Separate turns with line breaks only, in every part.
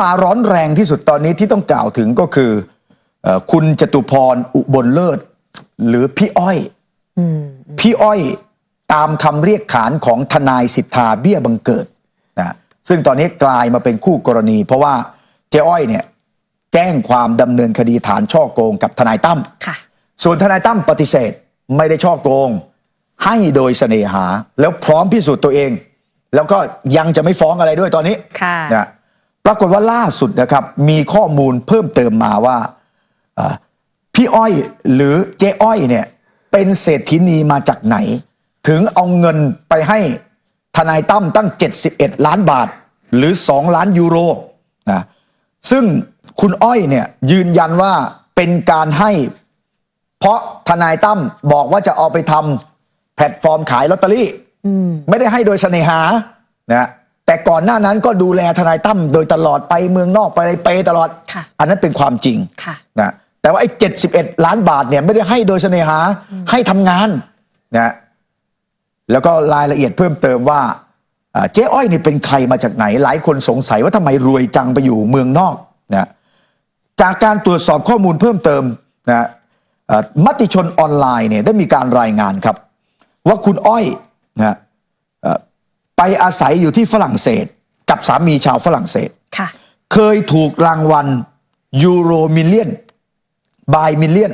มาร้อนแรงที่สุดตอนนี้ที่ต้องกล่าวถึงก็คือเอ่อคุณจตุพรอุบลเลิศ หรือพี่อ้อยพี่อ้อยตามคำเรียกขานของทนายสิทธาเบี้ยบังเกิดนะซึ่งตอนนี้กลายมาเป็นคู่กรณี เพราะว่าเจ้อ้อยเนี่ยแจ้งความดำเนินคดีฐานช่อโกงกับทนายตั้ม
ค่ะ
ส่วนทนายตั้มปฏิเสธไม่ได้ช่อโกง ให้โดยเสน่หา แล้วพร้อมพิสูจน์ตัวเอง แล้วก็ยังจะไม่ฟ้องอะไรด้วยตอนนี้
ค่ะ
นะ ปรากฏว่าล่าสุดนะครับ มีข้อมูลเพิ่มเติมมาว่าเอ่อพี่อ้อยหรือเจ๊อ้อยเนี่ยเป็นเศรษฐินีมาจากไหน ถึงเอาเงินไปให้ทนายตั้มตั้ง 71 ล้านบาท หรือ 2 ล้านยูโรนะซึ่งคุณอ้อยเนี่ยยืนยันว่าเป็นการให้ เพราะทนายตั้มบอกว่าจะเอาไปทำแพลตฟอร์มขายลอตเตอรี่ไม่ได้ให้โดยเสน่หานะ แต่ก่อนหน้านั้นก็ดูแลทนายตั้มโดยตลอดไปเมืองนอกไปอะไรไปตลอด
ค่ะ
อันนั้นเป็นความจริง
ค่ะ
นะแต่ว่าไอ้เจ็ดสิบเอ็ดล้านบาทเนี่ยไม่ได้ให้โดยเสน่หาให้ทำงานนะแล้วก็รายละเอียดเพิ่มเติมว่าอ่าเจ๊อ้อยนี่เป็นใครมาจากไหน หลายคนสงสัยว่าทำไมรวยจังไปอยู่เมืองนอกนะ จากการตรวจสอบข้อมูลเพิ่มเติมนะเอ่อมติชนออนไลน์เนี่ยได้มีการรายงานครับ ว่าคุณอ้อยนะเอ่อ ไปอาศัยอยู่ที่ฝรั่งเศส กับสามีชาวฝรั่งเศส
ค่ะ
เคยถูกรางวัลยูโรมิลเลียนบายมิลเลียน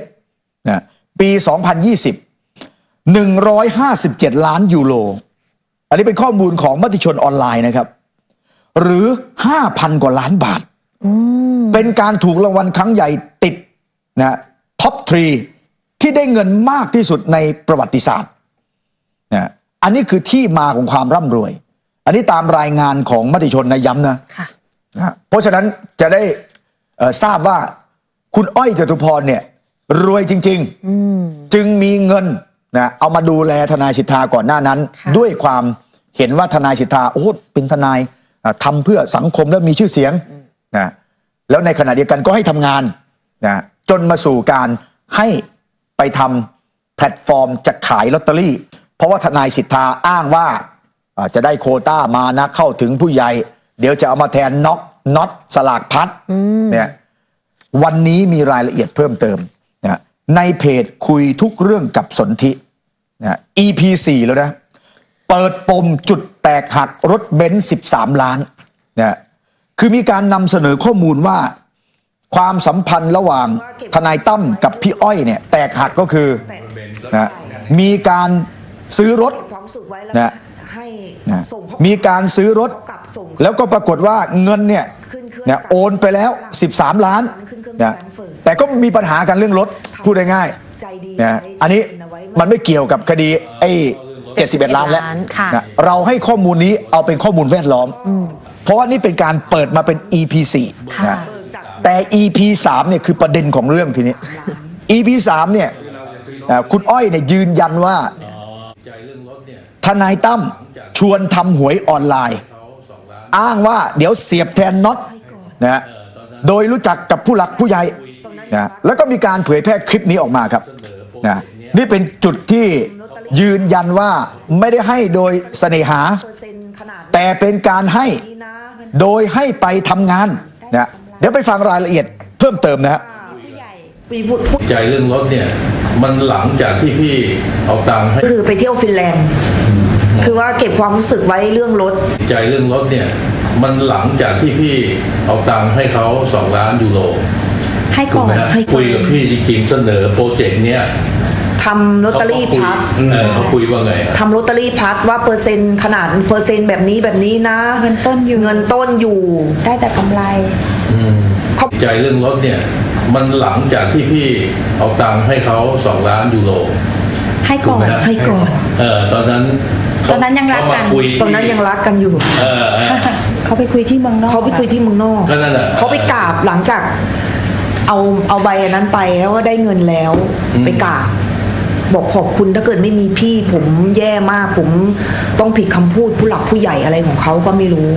นะปี 2020 157 ล้านยูโร อันนี้เป็นข้อมูลของมติชนออนไลน์นะครับ หรือ 5,000 กว่าล้านบาท เป็นการถูกรางวัลครั้งใหญ่ติดนะท็อปทรีที่ได้เงินมากที่สุดในประวัติศาสตร์นะ อันนี้คือที่มาของความร่ำรวย อันนี้ตามรายงานของมติชนนะย้ำนะ
ค่ะ
นะฮะเพราะฉะนั้นจะได้เอ่อทราบว่าคุณอ้อยจตุพรเนี่ย รวยจริงๆจึงมีเงินนะเอามาดูแลทนายสิทธาก่อนหน้านั้น
ค่ะ
ด้วยความเห็นว่าทนายสิทธาโอ้โหเป็นทนายอะทำเพื่อสังคมและมีชื่อเสียงนะแล้วในขณะเดียวกันก็ให้ทำงานนะจนมาสู่การให้ไปทำแพลตฟอร์มจะขายลอตเตอรี่ เพราะว่าทนายสิทธาอ้างว่าอ่าจะได้โควต้ามานะเข้าถึงผู้ใหญ่ เดี๋ยวจะเอามาแทนน็อกน็อตสลากพัดเนี่ยวันนี้มีรายละเอียดเพิ่มเติมนะในเพจคุยทุกเรื่องกับสนธินะ EP 4แล้วนะ เปิดปมจุดแตกหักรถเบนซ์13 ล้านนะคือมีการนำเสนอข้อมูลว่า ความสัมพันธ์ระหว่างทนายตั้มกับพี่อ้อยเนี่ย แตกหักก็คือนะมีการ ซื้อรถ
ความสุขไว้แล้ว
นะ
ให้
นะ
ส่ง
มีการซื้อรถ
กลับส่ง
แล้วก็ปรากฏว่าเงินเนี่ย
ขึ้นเครื่อง
นะโอนไปแล้ว 13 ล้าน
ขึ้นเครื่อง
นะ
transfer
แต่ก็มีปัญหากันเรื่องรถพูดง่าย
ใจดี
ๆนะ
ใจ
อันนี้
เอาไว้
มันไม่เกี่ยวกับคดีไอ้71 ล้านแล้ว
ล้านค่ะ
นะเราให้ข้อมูลนี้เอาเป็นข้อมูลแวดล้อม เพราะว่านี่เป็นการเปิดมาเป็น EP 4
ค่ะ
นะแต่ EP 3เนี่ยคือประเด็นของเรื่องทีนี้ EP 3เนี่ยอ่าคุณอ้อยเนี่ยยืนยันว่า ทนายตั้มชวนทำหวยออนไลน์ อ้างว่าเดี๋ยวเสียบแทนน็อตนะฮะโดยรู้จักกับผู้หลักผู้ใหญ่นะแล้วก็มีการเผยแพร่คลิปนี้ออกมาครับนะนี่เป็นจุดที่ยืนยันว่าไม่ได้ให้โดยเสน่หา
เปอร์เซ็นต์ขนาด
แต่เป็นการให้
นี้นะ
โดยให้ไปทำงานนะเดี๋ยวไปฟังรายละเอียดเพิ่มเติมนะฮะ
ปีพูดพูด
ใจเรื่องรถเนี่ย มันหลังจากที่พี่เอาตังค์ให้
คือไปเที่ยวฟินแลนด์ คือว่าเก็บความรู้สึกไว้เรื่องรถ
ใจเรื่องรถเนี่ย มันหลังจากที่พี่เอาตังค์ให้เขาสองล้านยูโร
ให้
ถู
ก่
ก
อ
ไหม
น
ฮะ
ให้ก่อน
คุยกับพี่จริงๆเสนอโปรเจกต์เนี้ย
ทำลอตเตอรี่พัด
เออเขาคุยว่าไงอะ
ทำลอตเตอรี่พัดว่าเปอร์เซ็นต์ขนาดเปอร์เซ็นต์แบบนี้แบบนี้นะ
เงินต้นอยู่
เงินต้นอยู่
ได้แต่กำไร
อืมใจเรื่องรถเนี่ย มันหลังจากที่พี่เอาตังค์ให้เขาสองล้านยูโร
ให้ก่อน
ถูกไหมฮะ
ให้ก่อน
เออตอนนั้น
ตอนนั้นยังรักกัน
เขามาคุย
ตอนนั้นยังรักกันอยู่
เออเออ
เขาไปคุยที่เมืองนอก
เขาไปคุยที่เมืองนอก
ก็นั่นแหละ
เขาไปกราบหลังจาก เอาเอาใบอันนั้นไปแล้วก็ได้เงินแล้ว
อืม
ไปกราบบอกขอบคุณถ้าเกิดไม่มีพี่ ผมแย่มาก ผมต้องผิดคำพูดผู้หลักผู้ใหญ่อะไรของเขาก็ไม่รู้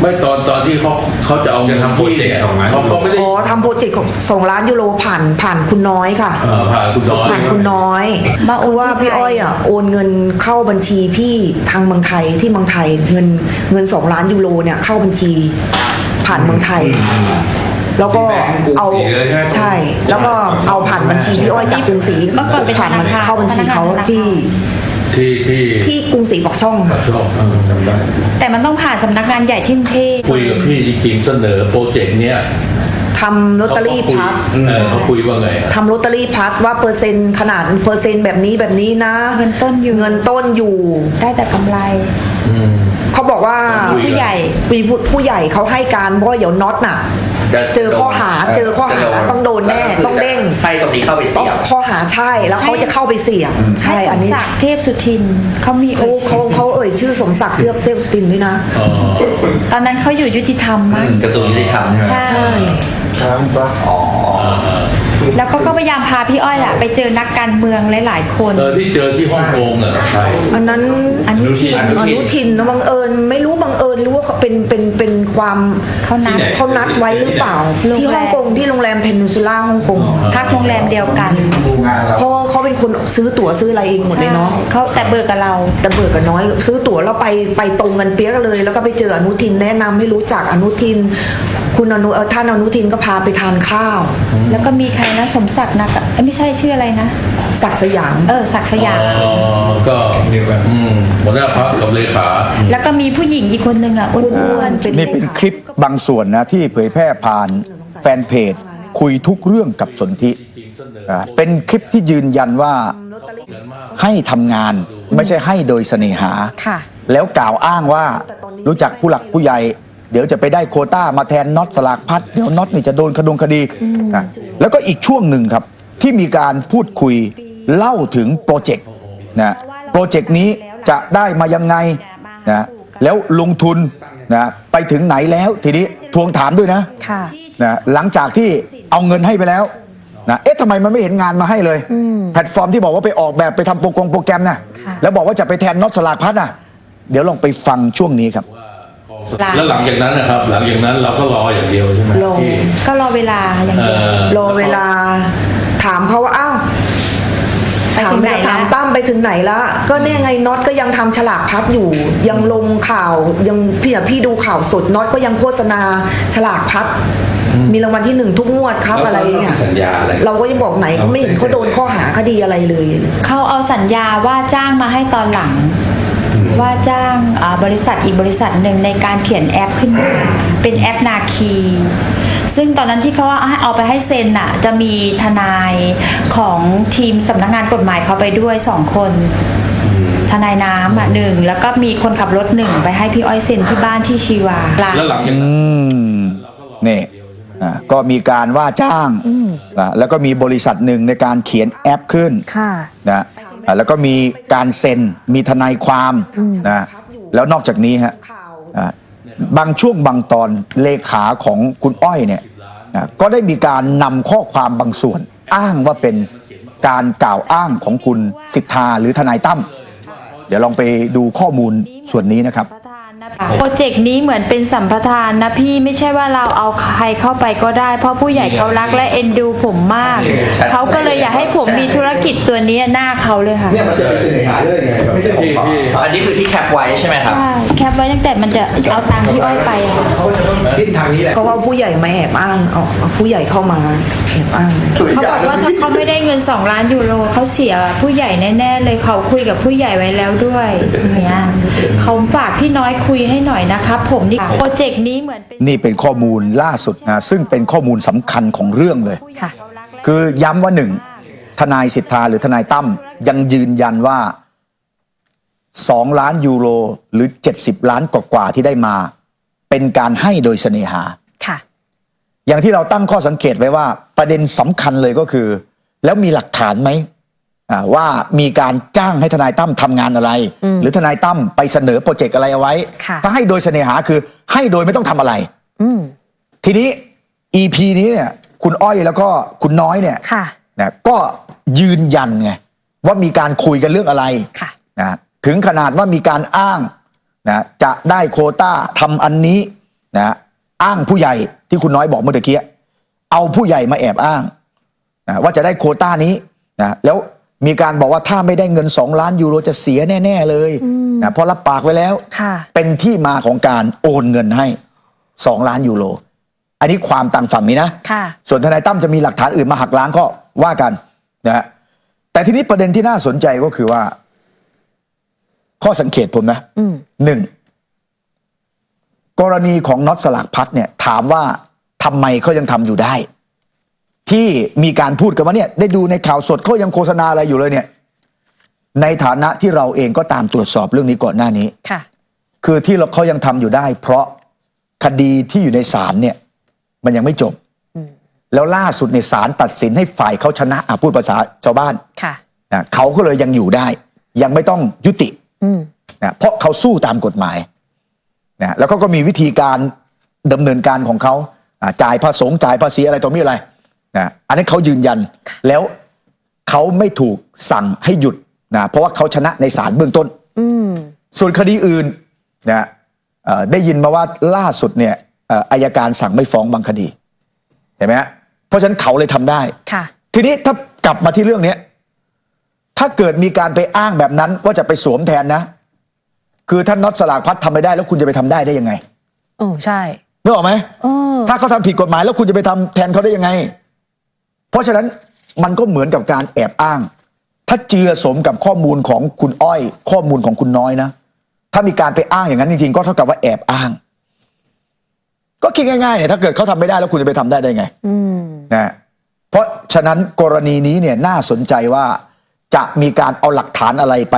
ไม่ตอนตอนที่เขาเขาจะเอาเงิน
จะทำโปรเจกต์
พี่
สองล้าน
เขาเขาไม่ได้
อ๋อทำโปรเจกต์ของสองล้านยูโรผ่านผ่านคุณน้อยค่ะ
เออผ่านคุณน้อย
ผ่านคุณน้อย
มาโอน
คือว่า
ที่
พี่
ไทย
อ้อยอะโอนเงินเข้าบัญชีพี่ทางเมืองไทยที่เมืองไทยเงินเงินสองล้านยูโรเนี่ยเข้าบัญชีผ่านเมืองไทย แล้วก็
ที่แบงก์กรุง
เอา
ศรีเลยใช่ไหม
ใช่ แล้วก็เอาผ่านบัญชีพี่อ้อยจากกรุงศรี
เมื่อก่อนเป็น
ผ่านมัน
ธนาคาร
เข้าบัญชีเขา
ธนาคาร
ที่
ที่ที่
ที่กรุงศรีปากช่องค่ะ
ชอบเออจำได้
แต่มันต้องผ่านสำนักงานใหญ่ที่กรุงเทพ
คุยกับพี่จริงๆเสนอโปรเจกต์เนี้ย
ทำลอตเตอรี่พัด
เออเขาคุยว่าไงอะ
ทำลอตเตอรี่พัดว่าเปอร์เซ็นต์ขนาดเปอร์เซ็นต์แบบนี้แบบนี้นะ
เงินต้นอยู่
เงินต้นอยู่
ได้แต่กำไร
อืม
เขาบอกว่า
คุย
ผู้ใหญ่
ปีผู้ผู้ใหญ่เขาให้การเพราะว่าเดี๋ยวน็อตน่ะ
จะ
เจอข้อหาเจอข้อหาต้องโดนแน่ต้องเด้ง
ให้ตรงนี้เข้าไป
ต้อ
เสี
ง
ยบ
ข้อหาใช่แล้วเขาจะเข้าไปเสี่ยงใช่
ให้ส
อัน
ม
นี้
ศักดิ์เทพสุทินเขามี
เขาเขาเขาเอ่ยชื่อสมศักดิ์เทือกเทพสุทินด้วยนะ
อ๋อ
ตอนนั้นเขาอยู่ยุติธรรมมั้ง
กระทรวงยุติธรรมใช่ไหม
ใช่
ใช่
อ๋อ
แล้วก็ก็พยายามพาพี่อ้อยอะไปเจอนักการเมืองหลายๆคน
เออที่เจอที่ฮ่องกงอะใคร
อันนั้น
อนุทิน
อนุทินนะบังเอิญไม่รู้บังเอิญหรือว่าเขาเป็นเป็นเป็นความ
เขานัด
ที่ไหน
เขานัดไว้หรือเปล่า
โรงแรม
ที่ฮ่องกงที่โรงแรมเพนนินซูล่าฮ่องกง
พักโรงแรมเดียวกัน
เพราะเขาเป็นคนซื้อตั๋วซื้ออะไรเองหมดเลยเนาะ
ใช่เขาแต่เบิกกับเรา
แต่เบิกกันน้อย ซื้อตั๋วแล้วไปไปตรงกันเปี้ยกเลย แล้วก็ไปเจออนุทินแนะนำให้รู้จักอนุทิน คุณอนุเอ่อท่านอนุทินก็พาไปทานข้าว
แล้วก็มีใครนะ สมศักดิ์นักอะเอ้ยไม่ใช่ชื่ออะไรนะ
ศักดิ์สยาม
เออศักดิ์สยาม
อ๋อก็อืมหัวหน้าพักกับเลขา
แล้วก็มีผู้หญิงอีกคนนึงอะอ้วนๆ
นี่เป็นคลิปบางส่วนนะที่เผยแพร่ผ่านแฟนเพจ คุยทุกเรื่องกับสนธิอ่าเป็นคลิปที่ยืนยันว่าให้ทำงานไม่ใช่ให้โดยเสน่หา
ค่ะ
แล้วกล่าวอ้างว่ารู้จักผู้หลักผู้ใหญ่ เดี๋ยวจะไปได้โควต้ามาแทนน็อตสลากพัดเดี๋ยวน็อตนี่จะโดนคดงคดีนะแล้วก็อีกช่วงหนึ่งครับ ที่มีการพูดคุยเล่าถึงโปรเจกต์นะโปรเจกต์นี้จะได้มายังไงนะแล้วลงทุนนะไปถึงไหนแล้วทีนี้ทวงถามด้วยนะ
ค่ะ
นะหลังจากที่เอาเงินให้ไปแล้วนะเอ๊ะทำไมมันไม่เห็นงานมาให้เลย แพลตฟอร์มที่บอกว่าไปออกแบบไปทำโปรแกรมโปรแกรมนะ
ค่ะ
แล้วบอกว่าจะไปแทนน็อตสลากพัดนะเดี๋ยวลองไปฟังช่วงนี้ครับ
แล้วหลังจากนั้นนะครับ หลังจากนั้นเราก็รออย่างเดียวใช่ไหม
รอ
ที่
ก็รอเวลาอย่าง
เอ่
เดียว
อ
รอเวลา ถามเขาว่าอ้าว
ไป
ถาม
ถึงไหนละ
ถามตั้มไปถึงไหนละก็เนี่ยไงน็อตก็ยังทำฉลากพัดอยู่ ยังลงข่าวยังพี่อะพี่ดูข่าวสดน็อตก็ยังโฆษณาฉลากพัด มีรางวัลที่หนึ่งทุกงวดครับอะไรเนี่ย
สัญญาอะไร
เราก็จะบอกไหนเขาไม่เห็นเขาโดนข้อหาคดีอะไรเลย
เขาเอาสัญญาว่าจ้างมาให้ตอนหลัง ว่าจ้างอ่าบริษัทอีกบริษัทหนึ่งในการเขียนแอปขึ้นมาเป็นแอปนาคี ซึ่งตอนนั้นที่เขาให้เอาไปให้เซ็นน่ะจะมีทนายของทีมสำนักงานกฎหมายเขาไปด้วยสองคนทนายน้ำอะหนึ่งแล้วก็มีคนขับรถหนึ่งไปให้พี่อ้อยเซ็นที่บ้านที่ชีวา
แล้วหลังจากนั้น
อืมนี่อ่าก็มีการว่าจ้างอ่าแล้วก็มีบริษัทหนึ่งในการเขียนแอปขึ้น
ค่ะ
นะ อ่าแล้วก็มีการเซ็นมีทนายความนะแล้วนอกจากนี้ฮะอ่าบางช่วงบางตอนเลขาของคุณอ้อยเนี่ยนะก็ได้มีการนำข้อความบางส่วน อ้างว่าเป็นการกล่าวอ้างของคุณสิทธาหรือทนายตั้มเดี๋ยวลองไปดูข้อมูลส่วนนี้นะครับ
โปรเจกต์นี้เหมือนเป็นสัมปทานนะพี่ไม่ใช่ว่าเราเอาใครเข้าไปก็ได้ เพราะผู้ใหญ่เขารักและเอ็นดูผมมาก เขาก็เลยอยากให้ผมมีธุรกิจตัวนี้หน้าเขาเลยค่ะ
เนี่ยมันจะเป็นเสน่หาได้ยังไงแบบไม่ใช่ผม
ที่ที่
อันนี้คือที่แคปไว้ใช่ไหมครับ
ใช่แคปไว้ตั้งแต่มันจะเอาตังค์พี่อ้อยไปอะ
เขาจะต้องดิ้นทางนี้แหละ
ก็ว่าผู้ใหญ่มาแอบอ้างเอาเอาผู้ใหญ่เข้ามาแอบอ้าง
เขาบอกว่าถ้าเขาไม่ได้เงิน 2 ล้านยูโรเขาเสียผู้ใหญ่แน่ ๆ เลยเขาคุยกับผู้ใหญ่ไว้แล้วด้วยเนี่ยเขาฝากพี่น้อยคุยให้หน่อยนะครับ ผมนี่โปรเจกต์นี้เหมือนเป็น
นี่เป็นข้อมูลล่าสุดนะซึ่งเป็นข้อมูลสำคัญของเรื่องเลย
ค่ะ
คือย้ำว่าหนึ่งทนายสิทธาหรือทนายตั้มยังยืนยันว่า 2 ล้านยูโรหรือ 70 ล้านกว่าๆที่ได้มา เป็นการให้โดยเสน่หา
ค่ะ
อย่างที่เราตั้งข้อสังเกตไว้ว่า ประเด็นสำคัญเลยก็คือ แล้วมีหลักฐานไหมอ่า ว่ามีการจ้างให้ทนายตั้มทำงานอะไร หรือทนายตั้มไปเสนอโปรเจกต์อะไรเอาไว้
ค่ะ
ถ้าให้โดยเสน่หาคือให้โดยไม่ต้องทำอะไร
อืม
ทีนี้ EP นี้เนี่ยคุณอ้อยแล้วก็คุณน้อยเนี่ย
ค่ะ
นะก็ยืนยันไงว่ามีการคุยกันเรื่องอะไร
ค่ะ
นะถึงขนาดว่ามีการอ้างนะจะได้โควต้าทำอันนี้นะอ้างผู้ใหญ่ที่คุณน้อยบอกเมื่อตะกี้เอาผู้ใหญ่มาแอบอ้างนะว่าจะได้โควต้านี้นะแล้ว มีการบอกว่าถ้าไม่ได้เงิน 2 ล้านยูโรจะเสียแน่ ๆ เลยนะเพราะรับปากไว้แล้ว
ค่ะ
เป็นที่มาของการโอนเงินให้ 2 ล้านยูโร อันนี้ความต่างฝั่งนี้นะ
ค่ะ
ส่วนทนายตั้มจะมีหลักฐานอื่นมาหักล้างก็ว่ากันนะฮะแต่ทีนี้ประเด็นที่น่าสนใจก็คือว่า ข้อสังเกตผมนะหนึ่งกรณีของน็อตสลากพัดเนี่ย ถามว่าทำไมเขายังทำอยู่ได้ ที่มีการพูดกันว่าเนี่ยได้ดูในข่าวสดเขายังโฆษณาอะไรอยู่เลยเนี่ย ในฐานะที่เราเองก็ตามตรวจสอบเรื่องนี้ก่อนหน้านี้
ค่ะ
คือที่เราเขายังทำอยู่ได้ เพราะคดีที่อยู่ในศาลเนี่ย มันยังไม่จบ แล้วล่าสุดในศาลตัดสินให้ฝ่ายเขาชนะอะพูดภาษาชาวบ้าน
ค่ะ
นะเขาก็เลยยังอยู่ได้ ยังไม่ต้องยุตินะเพราะเขาสู้ตามกฎหมายนะแล้วก็ก็มีวิธีการดำเนินการของเขาอ่าจ่ายภาษงจ่ายภาษีอะไรตัวไม่อะไร นะอันนี้นเขายืนยันแล้วเขาไม่ถูกสั่งให้หยุดนะเพราะว่าเขาชนะในศาลเบื้องต้นส่วนคดีอื่นนะเอ่อได้ยินมาว่าล่าสุดเนี่ยเอ่ออายการสั่งไม่ฟ้องบางคดีเห็นไหมฮะเพราะฉะนั้นเขาเลยทำได้
ค่ะ
ทีนี้ถ้ากลับมาที่เรื่องเนี้ยถ้าเกิดมีการไปอ้างแบบนั้นว่าจะไปสวมแทนนะ คือท่านน็อตสลากพัดทำไม่ได้แล้วคุณจะไปทำได้ได้ยังไง
โอ้ใช่
นึกออกไหม
เออ
ถ้าเขาทำผิดกฎหมายแล้วคุณจะไปทำแทนเขาได้ยังไง เพราะฉะนั้นมันก็เหมือนกับการแอบอ้าง ถ้าเจือสมกับข้อมูลของคุณอ้อย ข้อมูลของคุณน้อยนะ ถ้ามีการไปอ้างอย่างนั้นจริงๆ ก็เท่ากับว่าแอบอ้าง ก็คิดง่ายๆเนี่ยถ้าเกิดเขาทำไม่ได้แล้วคุณจะไปทำได้ได้ไง
อืม
นะเพราะฉะนั้นกรณีนี้เนี่ยน่าสนใจว่าจะมีการเอาหลักฐานอะไรไป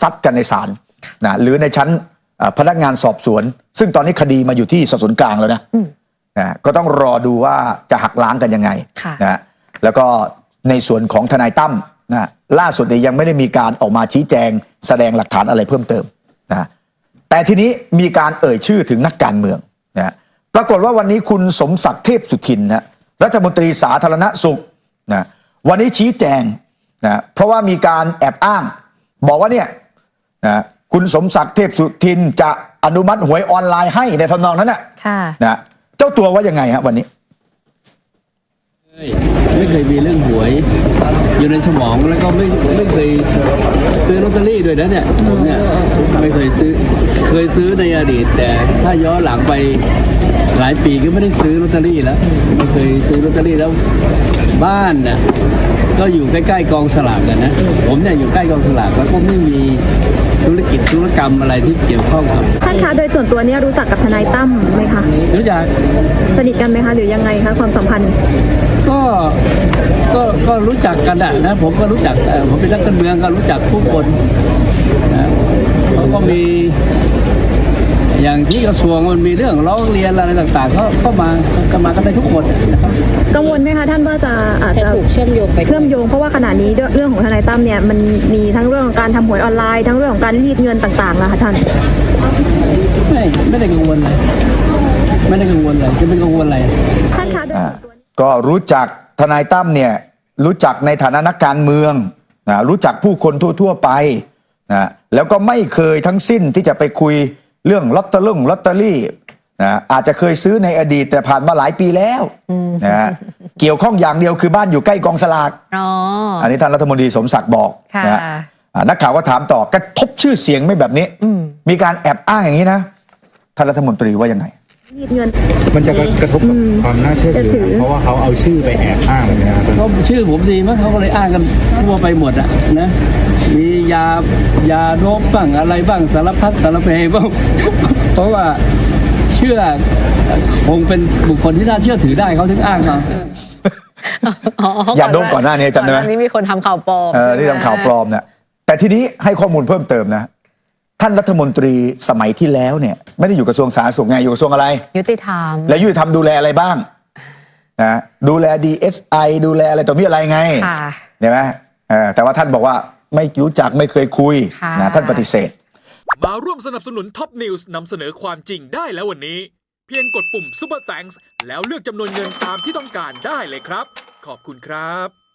ซัดกันในศาลนะหรือในชั้นเอ่อพนักงานสอบสวน ซึ่งตอนนี้คดีมาอยู่ที่สอบสวนกลางแล้วนะ นะก็ต้องรอดูว่าจะหักล้างกันยังไง
ค่ะ
นะแล้วก็ในส่วนของทนายตั้มนะล่าสุดเนี่ยยังไม่ได้มีการออกมาชี้แจง แสดงหลักฐานอะไรเพิ่มเติมนะแต่ทีนี้มีการเอ่ยชื่อถึงนักการเมืองนะปรากฏว่าวันนี้คุณสมศักดิ์เทพสุทินนะรัฐมนตรีสาธารณสุขนะวันนี้ชี้แจงนะเพราะว่ามีการแอบอ้าง บอกว่าเนี่ยนะคุณสมศักดิ์เทพสุทินจะอนุมัติหวยออนไลน์ให้ในทำนองนั้นนะ
ค่ะ
นะเจ้าตัวว่ายังไงฮะวันนี้
ไม่เคยมีเรื่องหวย อยู่ในสมองแล้วก็ไม่ไม่เคยซื้อลอตเตอรี่ด้วยนะเนี่ยผมเนี่ยไม่เคยซื้อเคยซื้อในอดีต แต่ถ้าย้อนหลังไปหลายปีก็ไม่ได้ซื้อลอตเตอรี่แล้วไม่เคยซื้อลอตเตอรี่แล้วบ้านน่ะก็อยู่ใกล้ๆกองสลากกันนะ ผมเนี่ยอยู่ใกล้กองสลากแล้วก็ไม่มี ธุรกิจธุรกรรมอะไรที่เกี่ยวข้องกับ
ท่านคะโดยส่วนตัวเนี่ยรู้จักกับทนายตั้มไหมคะ
รู้จัก
สนิทกันไหมคะหรือยังไงคะความสัมพันธ์
ก็ก็ก็รู้จักกันอะนะผมก็รู้จักเอ่อผมเป็นนักการเมืองก็รู้จักผู้คนนะเขาก็มี อย่างที่กระทรวงมันมีเรื่องร้องเรียนอะไรต่างๆเขาเข้ามาก็มากันได้ทุกคนนะครับ
กังวลไหมคะท่านว่าจะอาจ
จะ
จะ
ถูกเชื่อมโยงไป
เชื่อมโยงเพราะว่าขณะนี้เรื่องของทนายตั้มเนี่ยมันมีทั้งเรื่องของการทำหวยออนไลน์ทั้งเรื่องของการรีดเงินต่างๆนะคะท่าน
ไม่ไม่ได้กังวลเลยไม่ได้กังวลเลยจะเป็นกังวลอะไร
ท่านคะโดย
อ่า
ส่วนตัว
ก็รู้จักทนายตั้มเนี่ยรู้จักในฐานะนักการเมืองนะรู้จักผู้คนทั่ว ๆ ไปนะแล้วก็ไม่เคยทั้งสิ้นที่จะไปคุย เรื่องลอตเตอรี่ลอตเตอรี่นะอาจจะเคยซื้อในอดีตแต่ผ่านมาหลายปีแล้วนะฮะเกี่ยวข้องอย่างเดียวคือบ้านอยู่ใกล้กองสลาก
อ๋อ
อันนี้ท่านรัฐมนตรีสมศักดิ์บอก
ค่ะ
นะฮะอ่านักข่าวก็ถามต่อกระทบชื่อเสียงไหม่แบบนี้ มีการแอบอ้างอย่างนี้นะท่านรัฐมนตรีว่ายังไง
รีดเงิน
มันจะกระทบกับความน่าเชื่อถื
จะถื
อ
อ
เพราะว่าเขาเอาชื่อไปแอบอ้างแบบนี้นะครับ
เขาชื่อผมดีมั้งเขาก็เลยอ้างกันทั่วไปหมดอะนะมียายาโรบบ้างอะไรบ้างสารพัดสารเพบ้างเพราะว่าเชื่อคงเป็นบุคคลที่น่าเชื่อถือได้เขาถึงอ้างเขา
อย่าโดนก่อนหน้านี้จำได้ไหม
ก่อนน้านี้มีคนทำข่าวปลอม
เออ
ใช่ไหม
ที่ทำข่าวปลอมเนี่ยแต่ทีนี้ให้ข้อมูลเพิ่มเติมนะ ท่านรัฐมนตรีสมัยที่แล้วเนี่ย ไม่ได้อยู่กระทรวงสาธารณสุขไงอยู่กระทรวงอะไร
ยุติธรรม
และยุติธรรมดูแลอะไรบ้างนะดูแล DSI ดูแลอะไรต่อมีอะไรไง
ค่ะ
เห็นไหมเออแต่ว่าท่านบอกว่าไม่รู้จักไม่เคยคุย
ค่ะ
นะท่านปฏิเสธ
มาร่วมสนับสนุนท็อปนิวส์นำเสนอความจริงได้แล้ววันนี้ เพียงกดปุ่ม Super Thanks แล้วเลือกจำนวนเงินตามที่ต้องการได้เลยครับ ขอบคุณครับ